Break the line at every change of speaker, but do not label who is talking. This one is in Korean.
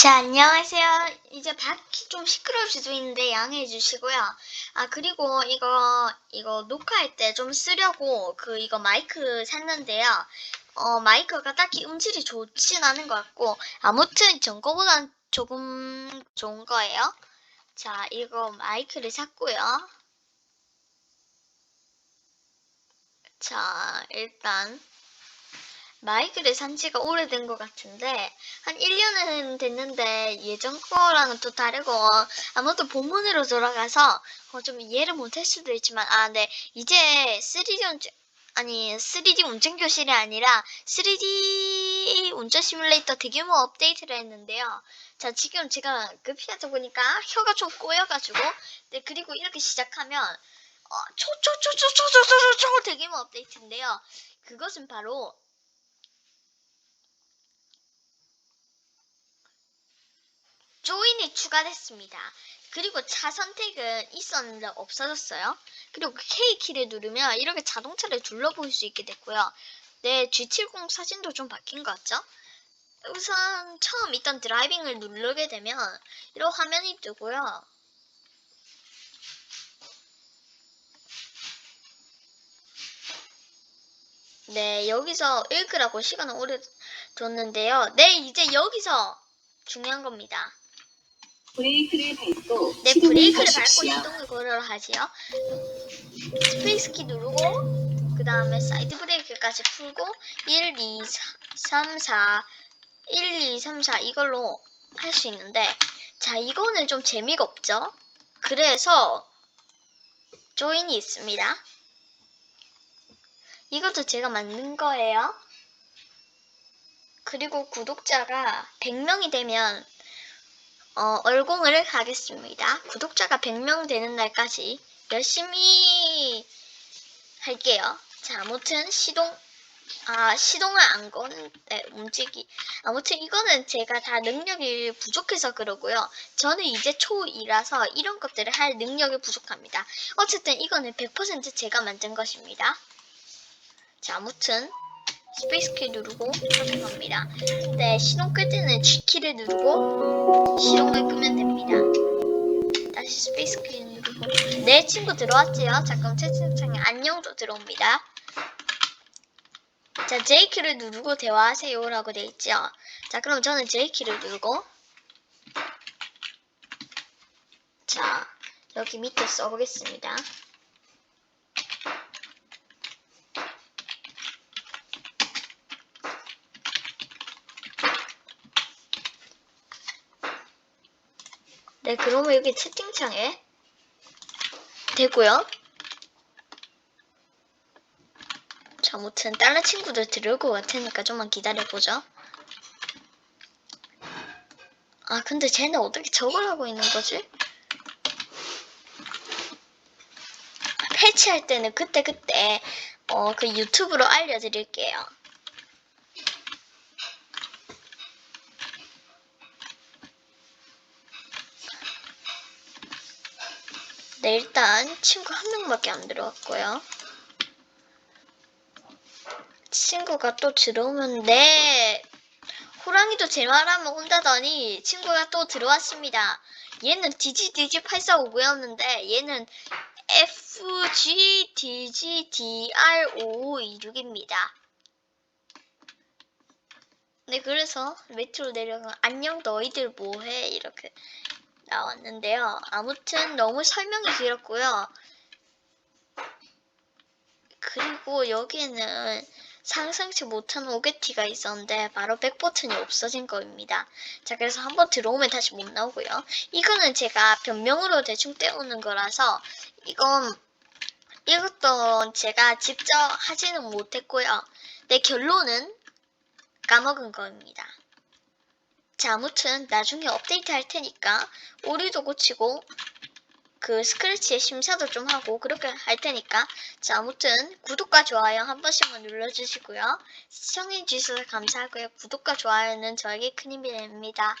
자, 안녕하세요. 이제 밖이 좀 시끄러울 수도 있는데 양해해 주시고요. 아, 그리고 이거, 이거 녹화할 때 좀 쓰려고 그 이거 마이크 샀는데요. 어, 마이크가 딱히 음질이 좋진 않은 것 같고, 아무튼 전 거보단 조금 좋은 거예요. 자, 이거 마이크를 샀고요. 자, 일단 마이크를 산 지가 오래된 것 같은데 한 1년은 됐는데 예전 거랑은 또 다르고 아무튼 본문으로 돌아가서 어, 좀 이해를 못할 수도 있지만 아, 네 이제 3D 운전 아니 3D 운전 교실이 아니라 3D 운전 시뮬레이터 대규모 업데이트를 했는데요. 자 지금 제가 급히하다 보니까 혀가 좀 꼬여가지고 네 그리고 이렇게 시작하면 어, 초초초초초초초초 대규모 업데이트인데요. 그것은 바로 조인이 추가됐습니다. 그리고 차 선택은 있었는데 없어졌어요. 그리고 그 K키를 누르면 이렇게 자동차를 둘러볼 수 있게 됐고요. 네, G70 사진도 좀 바뀐 것 같죠? 우선 처음 있던 드라이빙을 누르게 되면 이런 화면이 뜨고요. 네, 여기서 읽으라고 시간을 오래 줬는데요. 네, 이제 여기서 중요한 겁니다.
브레이크를 밟고
네,
시동을
브레이크를 밟고
거십시오.
시동을 걸어라 하지요. 스페이스키 누르고 그 다음에 사이드 브레이크까지 풀고 1, 2, 3, 4 1, 2, 3, 4 이걸로 할 수 있는데 자 이거는 좀 재미가 없죠. 그래서 조인이 있습니다. 이것도 제가 만든 거예요. 그리고 구독자가 100명이 되면 어, 얼공을 하겠습니다. 구독자가 100명 되는 날까지 열심히 할게요. 자, 아무튼 시동, 아, 시동을 안 거는데 움직이. 아무튼 이거는 제가 다 능력이 부족해서 그러고요. 저는 이제 초2라서 이런 것들을 할 능력이 부족합니다. 어쨌든 이거는 100% 제가 만든 것입니다. 자, 아무튼 스페이스 키 누르고 선택합니다. 네, 시동 끌 때는 G키를 누르고 시동을 끄면 됩니다. 다시 스페이스 키 누르고 내 친구 들어왔지요? 자 그럼 채팅창에 안녕도 들어옵니다. 자 J키를 누르고 대화하세요 라고 돼 있죠? 자 그럼 저는 J키를 누르고 자 여기 밑에 써보겠습니다. 네, 그러면 여기 채팅창에 되고요. 자, 아무튼 다른 친구들 들을 것 같으니까 좀만 기다려보죠. 아, 근데 쟤는 어떻게 저걸 하고 있는 거지? 패치할 때는 그때그때 어, 그 유튜브로 알려드릴게요. 네, 일단 친구 한 명밖에 안 들어왔고요. 친구가 또 들어오면 네 호랑이도 제 말하면 온다더니 친구가 또 들어왔습니다. 얘는 DGDG8459였는데 얘는 FGDGDR5526입니다. 네 그래서 밑으로 내려가 안녕 너희들 뭐해 이렇게 나왔는데요. 아무튼 너무 설명이 길었고요. 그리고 여기에는 상상치 못한 오게티가 있었는데 바로 백 버튼이 없어진 겁니다. 자 그래서 한번 들어오면 다시 못 나오고요. 이거는 제가 변명으로 대충 떼우는 거라서 이건 이것도 제가 직접 하지는 못했고요. 내 결론은 까먹은 겁니다. 자, 아무튼 나중에 업데이트 할 테니까 오류도 고치고 그 스크래치의 심사도 좀 하고 그렇게 할 테니까 자, 아무튼 구독과 좋아요 한 번씩만 눌러주시고요. 시청해주셔서 감사하고요. 구독과 좋아요는 저에게 큰 힘이 됩니다.